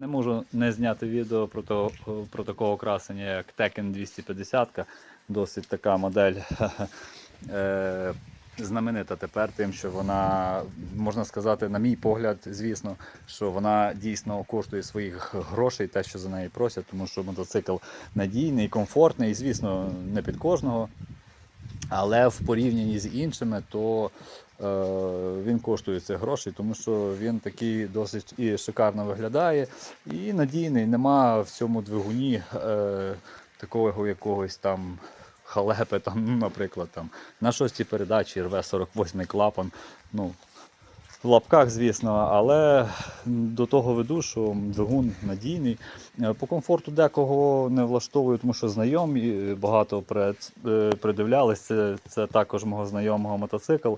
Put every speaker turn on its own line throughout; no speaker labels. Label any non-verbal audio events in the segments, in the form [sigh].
Не можу не зняти відео про, то, про такого красення, як Tekken 250. Досить така модель [laughs] е, знаменита тепер тим, що вона, можна сказати, на мій погляд, звісно, що вона дійсно коштує своїх грошей, те, що за неї просять, тому що мотоцикл надійний, комфортний, і, звісно, не під кожного. Але в порівнянні з іншими, то е, він коштує цих грошей, тому що він такий досить і шикарно виглядає, і надійний. Нема в цьому двигуні е, такого якогось там халепи, там, [laughs] наприклад, там, на шостій передачі рве 48 клапан. Ну, в лапках, звісно, але до того веду, що двигун надійний. Е, По комфорту декого не влаштовую, тому що знайомі багато е, придивлялись. Це, це також мого знайомого мотоцикл.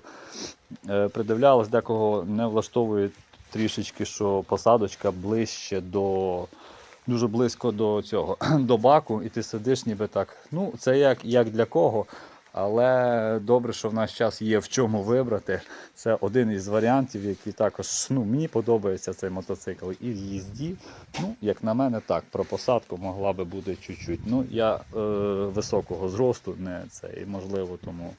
Е, Придивлялись, декого не влаштовує трішечки, що посадочка ближче до. Дуже близько до цього, [clears throat] до баку, і ти сидиш ніби так. Ну, це як, як для кого. Але добре, що в наш час є в чому вибрати. Це один із варіантів, який також ну, мені подобається цей мотоцикл. І в їзді, ну, як на мене, так, про посадку могла би бути чуть-чуть. Ну, я е, високого зросту, не це, і можливо, тому.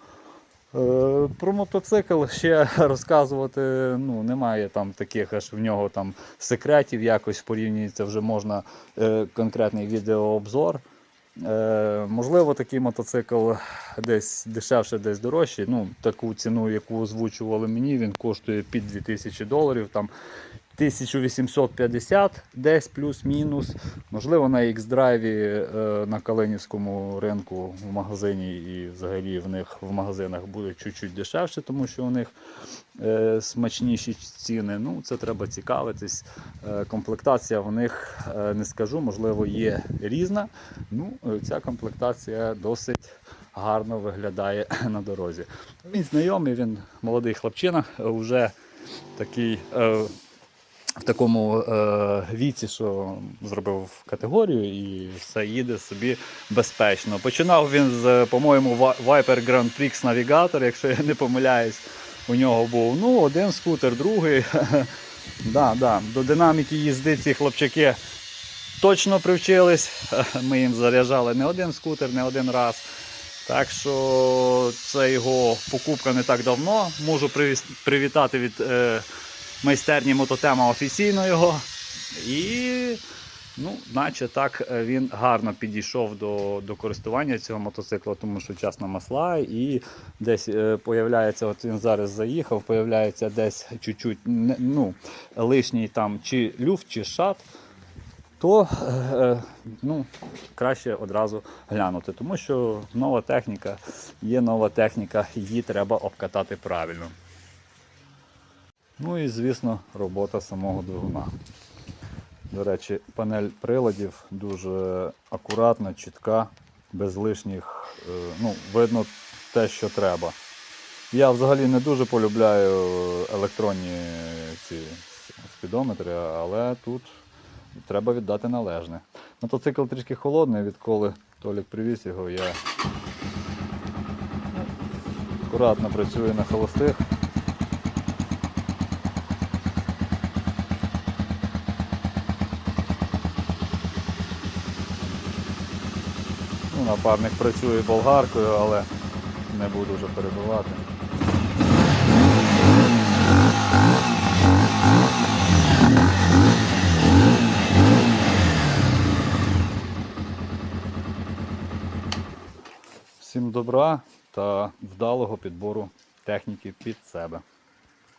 Е, Про мотоцикл ще розказувати ну, немає там таких аж в нього там секретів якось порівнюється, вже можна е, конкретний відеообзор. Е, можливо, такий мотоцикл десь дешевше, десь дорожчий. Ну, таку ціну, яку озвучували мені, він коштує під 2000 доларів. Там 1850 десь плюс-мінус. Можливо, на X-Drive е, на Калинівському ринку в магазині і взагалі в них в магазинах буде чуть-чуть дешевше, тому що у них е, смачніші ціни. Ну, це треба цікавитись. Е, комплектація в них не скажу, можливо, є різна. Ну, ця комплектація досить гарно виглядає [clears throat] на дорозі. Він знайомий, він молодий хлопчина, вже такий. В такому е, віці, що зробив категорію і все їде собі безпечно. Починав він з, по-моєму, Viper Grand Prix Navigator, якщо я не помиляюсь. У нього був ну, один скутер, другий. [laughs] да, да. До динаміки їзди ці хлопчаки точно привчились. [laughs] Ми їм заряджали не один скутер, не один раз. Так що це його покупка не так давно. Можу привітати від е, майстерні мототема офіційно його. І, ну, наче так е, він гарно підійшов до, до користування цього мотоцикла, тому що час на масла і десь е, появляється, от він зараз заїхав, появляється десь чуть-чуть ну, лишній там чи люфт, чи шат. То е, е, ну, краще одразу глянути, тому що нова техніка, є нова техніка, її треба обкатати правильно. Ну і, звісно, робота самого двигуна. До речі, панель приладів дуже акуратна, чітка, без лишніх. е, Ну, видно те, що треба. Я взагалі не дуже полюбляю електронні ці спідометри, але тут треба віддати належне. Мотоцикл трішки холодний, відколи Толік привіз його, я акуратно працюю на холостих. Ну, напарник працює болгаркою, але не буду вже перебивати. Всім добра та вдалого підбору техніки під себе.